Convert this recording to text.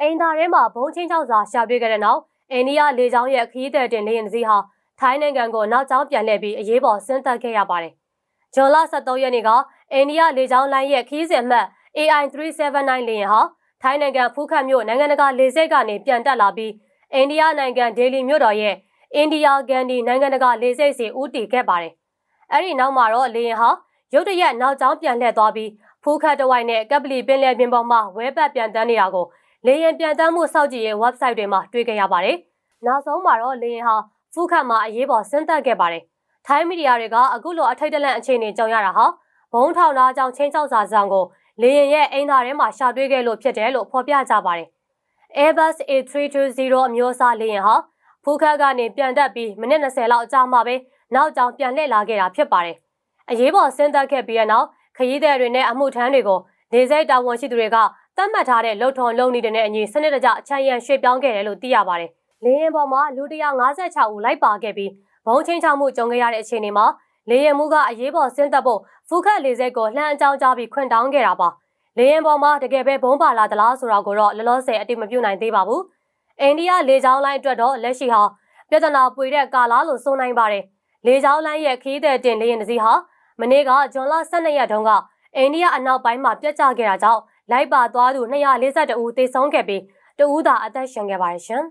အိမ်သာထဲမှာဘုံချင်းချောက်စာရှာတွေ့ခဲ့တဲ့နောက်အိန္ဒိယလေကြောင်းရဲ့ခရီးသည်တင်လေယာဉ်တစ်စီးဟာထိုင်းနိုင်ငံကိုနောက်ကျောင်းပြန်လှည့်ပြီးအရေးပေါ်ဆင်းသက်ခဲ့ရပါတယ်။ဂျွန်လ23ရက်နေ့ကအိန္ဒိယလေကြောင်းလိုင်းရဲ့ခရီးစဉ်အမှတ် AI 379လေယာဉ်ဟာထိုင်းနိုင်ငံဖူးခက်မြို့နိုင်ငံတကာလေဆိပ်ကနေပြန်တက်လာပြီးအိန္ဒိယနိုင်ငံဒေလီမြို့တော်ရဲ့အိန္ဒိယဂန်ဒီနိုင်ငံတကာလေဆိပ်စီဦးတည်ခဲ့ပါတယ်။အဲ့ဒီနောက်မှာတော့လေယာဉ်ဟာရုတ်တရက်နောက်ကျောင်းပြန်လှည့်သွားပြီးဖူးခက်တဝိုက်နဲ့ကပ်ပလီပင်လယ်ပြင်ပေါ်မှာဝဲပတ်ပြန်တန်းနေတာကို လေယာဉ်ပြန်တန်းမှုစောင့်ကြည့်ရေး website တွေမှာတွေ့ခဲ့ရပါတယ်။နောက်ဆုံးမှာတော့လေယာဉ်ဟာဖူးခက်မှာအရေးပေါ်ဆင်းသက်ခဲ့ပါတယ်။ထိုင်းမီဒီယာတွေကအခုလိုအထိတ်တလန့်အခြေအနေကြောင်ရတာဟာဘုံထောင်သားကြောင့်ချင်းချောက်စာဆောင်ကိုလေယာဉ်ရဲ့အိမ်သာထဲမှာရှာတွေ့ခဲ့လို့ဖြစ်တယ်လို့ဖော်ပြကြပါတယ်။ Airbus A320 အမျိုးအစားလေယာဉ်ဟာဖူးခက်ကနေပြန်တက်ပြီးမိနစ်20လောက်အကြာမှပဲနောက်ကျောင်းပြန်လှည့်လာခဲ့တာဖြစ်ပါတယ်။အရေးပေါ်ဆင်းသက်ခဲ့ပြီးတဲ့နောက်ခရီးသည်တွေနဲ့အမှုထမ်းတွေကိုနေစိတ်တာဝန်ရှိသူတွေက သတ်မှတ်ထားတဲ့လုံထုံလုံနေတဲ့အညီစနစ်တကျအချမ်းရန်ရွှေ့ပြောင်းခဲ့တယ်လို့သိရပါတယ်။လေယာဉ်ပေါ်မှာလူ156ဦးလိုက်ပါခဲ့ပြီးဘုံချင်းချောက်မှုကြုံခဲ့ရတဲ့အခြေအနေမှာလေယာဉ်မှုကအရေးပေါ်ဆင်းသက်ဖို့ဖူးခက်လေဆိပ်ကိုလှမ်းအကြောင်းကြားပြီးခွင့်တောင်းခဲ့တာပါ။လေယာဉ်ပေါ်မှာတကယ်ပဲဘုံပါလာသလားဆိုတာကိုတော့လောလောဆယ်အတိမပြုနိုင်သေးပါဘူး။အိန္ဒိယလေကြောင်းလိုင်းအတွက်တော့လက်ရှိဟာပြဿနာပွေတဲ့ကာလာလို့ဆိုနိုင်ပါတယ်။လေကြောင်းလိုင်းရဲ့ခီးတဲ့တင်လေယာဉ်တစ်စီးဟာမနေ့ကဇွန်လ12ရက်တုန်းကအိန္ဒိယအနောက်ပိုင်းမှာပြတ်ကျခဲ့တာကြောင့် လိုက်ပါသွားသူ242ဦးသေဆုံးခဲ့ပြီးတဦးသာအသက်ရှင်ခဲ့ပါတယ်ရှင်